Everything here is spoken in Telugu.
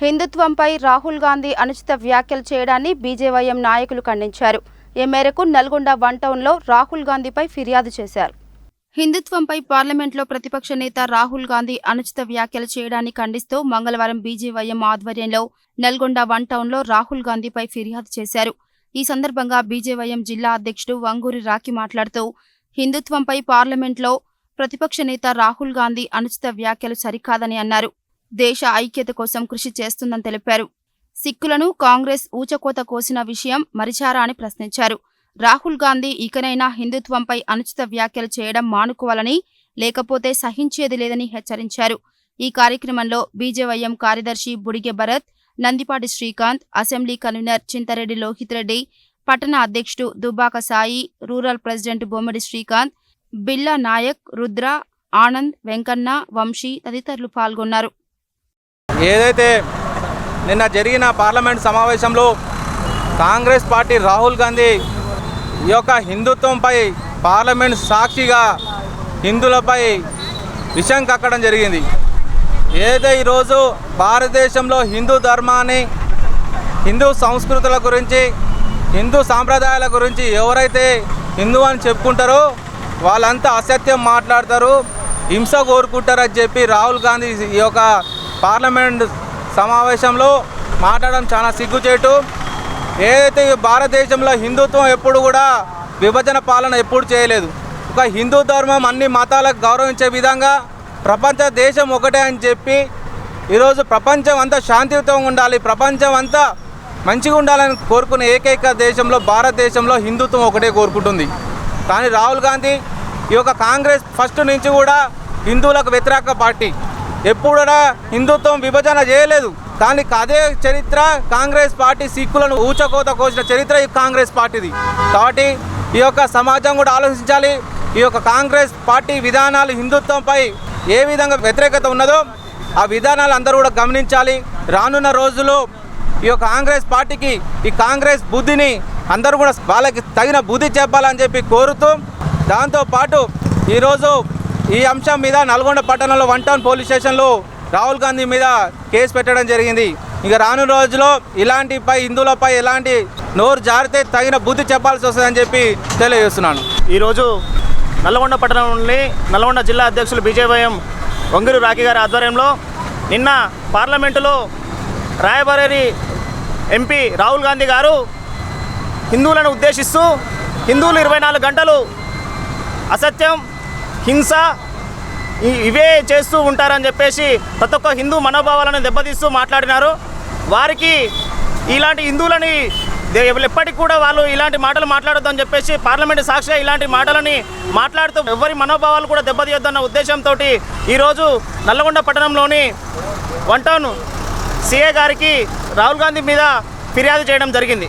హిందుత్వంపై రాహుల్ గాంధీ అనుచిత వ్యాఖ్యలు చేయడాన్ని బీజేవైఎం నాయకులు ఖండించారు. ఈ మేరకు నల్గొండ వన్ టౌన్లో రాహుల్ గాంధీపై ఫిర్యాదు చేశారు. హిందుత్వంపై పార్లమెంట్లో ప్రతిపక్ష నేత రాహుల్ గాంధీ అనుచిత వ్యాఖ్యలు చేయడాన్ని ఖండిస్తూ మంగళవారం బీజేవైఎం ఆధ్వర్యంలో నల్గొండ వన్ టౌన్లో రాహుల్ గాంధీపై ఫిర్యాదు చేశారు. ఈ సందర్భంగా బీజేవైఎం జిల్లా అధ్యక్షుడు వంగూరి రాఖీ మాట్లాడుతూ హిందుత్వంపై పార్లమెంట్లో ప్రతిపక్ష నేత రాహుల్ గాంధీ అనుచిత వ్యాఖ్యలు సరికాదని అన్నారు. దేశ ఐక్యత కోసం కృషి చేస్తుందని తెలిపారు. సిక్కులను కాంగ్రెస్ ఊచకోత కోసిన విషయం మరిచారా అని ప్రశ్నించారు. రాహుల్ గాంధీ ఇకనైనా హిందుత్వంపై అనుచిత వ్యాఖ్యలు చేయడం మానుకోవాలని లేకపోతే సహించేది లేదని హెచ్చరించారు. ఈ కార్యక్రమంలో బీజేవైఎం కార్యదర్శి బుడిగె భరత్ నందిపాటి శ్రీకాంత్ అసెంబ్లీ కన్వీనర్ చింతరెడ్డి లోహిత్ రెడ్డి పట్టణ అధ్యక్షుడు దుబ్బాక సాయి రూరల్ ప్రెసిడెంట్ బొమ్మడి శ్రీకాంత్ బిల్లా నాయక్ రుద్ర ఆనంద్ వెంకన్న వంశీ తదితరులు పాల్గొన్నారు. ఏదైతే నిన్న జరిగిన పార్లమెంట్ సమావేశంలో కాంగ్రెస్ పార్టీ రాహుల్ గాంధీ ఈ యొక్క హిందుత్వంపై పార్లమెంట్ సాక్షిగా హిందువులపై విషం కక్కడం జరిగింది. ఏదైతే ఈరోజు భారతదేశంలో హిందూ ధర్మాన్ని హిందూ సంస్కృతుల గురించి హిందూ సాంప్రదాయాల గురించి ఎవరైతే హిందూ అని చెప్పుకుంటారో వాళ్ళంతా అసత్యం మాట్లాడతారు హింస కోరుకుంటారని చెప్పి రాహుల్ గాంధీ ఈ యొక్క పార్లమెంట్ సమావేశంలో మాట్లాడడం చాలా సిగ్గుచేటు. ఏదైతే భారతదేశంలో హిందుత్వం ఎప్పుడు కూడా విభజన పాలన ఎప్పుడు చేయలేదు. ఒక హిందూ ధర్మం అన్ని మతాలకు గౌరవించే విధంగా ప్రపంచ దేశం ఒకటే అని చెప్పి ఈరోజు ప్రపంచం అంతా శాంతియుతంగా ఉండాలి ప్రపంచం అంతా మంచిగా ఉండాలని కోరుకునే ఏకైక దేశంలో భారతదేశంలో హిందుత్వం ఒకటే కోరుకుంటుంది. కానీ రాహుల్ గాంధీ ఈ యొక్క కాంగ్రెస్ ఫస్ట్ నుంచి కూడా హిందువులకు వ్యతిరేక పార్టీ. ఎప్పుడైనా హిందుత్వం విభజన చేయలేదు. దానికి అదే చరిత్ర కాంగ్రెస్ పార్టీ సిక్కులను ఊచకోత కోసిన చరిత్ర ఈ కాంగ్రెస్ పార్టీది. కాబట్టి ఈ యొక్క సమాజం కూడా ఆలోచించాలి. ఈ యొక్క కాంగ్రెస్ పార్టీ విధానాలు హిందుత్వంపై ఏ విధంగా వ్యతిరేకత ఉన్నదో ఆ విధానాలు అందరూ కూడా గమనించాలి. రానున్న రోజుల్లో ఈ యొక్క కాంగ్రెస్ పార్టీకి ఈ కాంగ్రెస్ బుద్ధిని అందరూ కూడా వాళ్ళకి తగిన బుద్ధి చెప్పాలని చెప్పి కోరుతూ దాంతోపాటు ఈరోజు ఈ అంశం మీద నల్గొండ పట్టణంలో వన్ టౌన్ పోలీస్ స్టేషన్లో రాహుల్ గాంధీ మీద కేసు పెట్టడం జరిగింది. ఇక రాను రోజుల్లో ఇలాంటిపై హిందువులపై ఎలాంటి నోరు జారితే తగిన బుద్ధి చెప్పాల్సి వస్తుందని చెప్పి తెలియజేస్తున్నాను. ఈరోజు నల్గొండ పట్టణంలోని నల్గొండ జిల్లా అధ్యక్షులు బీజేవైఎం వంగిరు రాఖీ గారి ఆధ్వర్యంలో నిన్న పార్లమెంటులో రాయబరేరి ఎంపీ రాహుల్ గాంధీ గారు హిందువులను ఉద్దేశిస్తూ హిందువులు ఇరవై నాలుగు గంటలు అసత్యం హింస ఇవే చేస్తూ ఉంటారని చెప్పేసి ప్రతి ఒక్క హిందూ మనోభావాలను దెబ్బతీస్తూ మాట్లాడినారు. వారికి ఇలాంటి హిందువులని ఎప్పటికి కూడా వాళ్ళు ఇలాంటి మాటలు మాట్లాడొద్దని చెప్పేసి పార్లమెంట్ సాక్షిగా ఇలాంటి మాటలని మాట్లాడుతూ ఎవరి మనోభావాలు కూడా దెబ్బతీయొద్దన్న ఉద్దేశంతో ఈరోజు నల్లగొండ పట్టణంలోని వన్ టౌన్ సిఏ గారికి రాహుల్ గాంధీ మీద ఫిర్యాదు చేయడం జరిగింది.